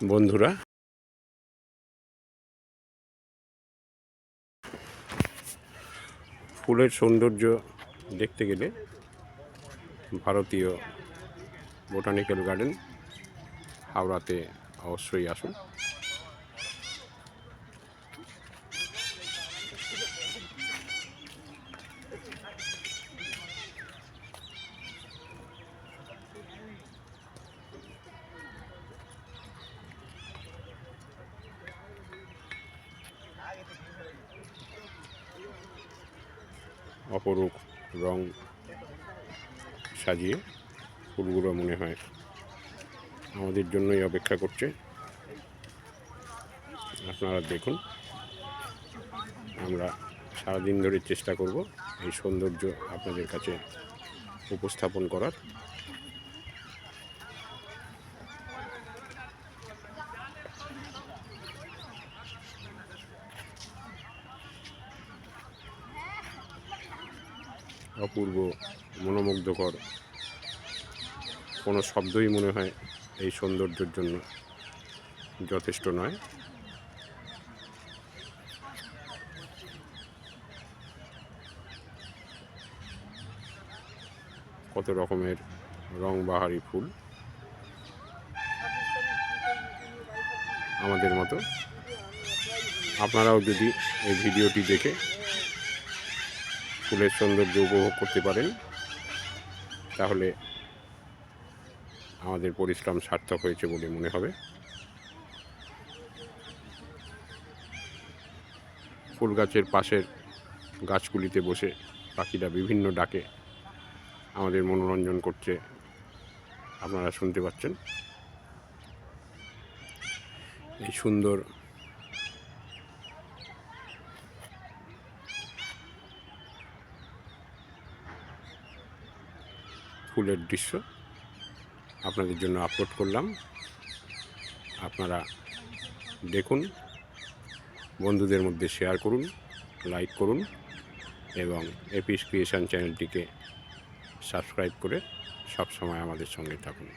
বন্ধুরা। ফুলের সৌন্দর্য দেখতে গেলে ভারতীয় বোটানিক্যাল গার্ডেন হাওড়াতে অবশ্যই আসুন। অপরূপ রং সাজিয়ে ফুলগুলো মনে হয় আমাদের জন্যই অপেক্ষা করছে। আপনারা দেখুন, আমরা সারাদিন ধরে চেষ্টা করব এই সৌন্দর্য আপনাদের কাছে উপস্থাপন করার। অপূর্ব, মনোমুগ্ধকর। কোনো শব্দই মনে হয় এই সৌন্দর্যের জন্য যথেষ্ট নয়। কত রকমের রং বাহারি ফুল। আমাদের মতো। আপনারাও যদি এই ভিডিওটি দেখে ফুলের সৌন্দর্য উপভোগ করতে পারেন, তাহলে আমাদের পরিশ্রম সার্থক হয়েছে বলে মনে হবে। ফুল গাছের পাশের গাছগুলিতে বসে পাখিরা বিভিন্ন ডাকে আমাদের মনোরঞ্জন করছে। আপনারা শুনতে পাচ্ছেন। এই সুন্দর ফুলের দৃশ্য আপনাদের জন্য আপলোড করলাম। আপনারা দেখুন, বন্ধুদের মধ্যে শেয়ার করুন লাইক করুন এবং এপিস ক্রিয়েশন চ্যানেলটিকে সাবস্ক্রাইব করে সবসময় আমাদের সঙ্গে থাকুন।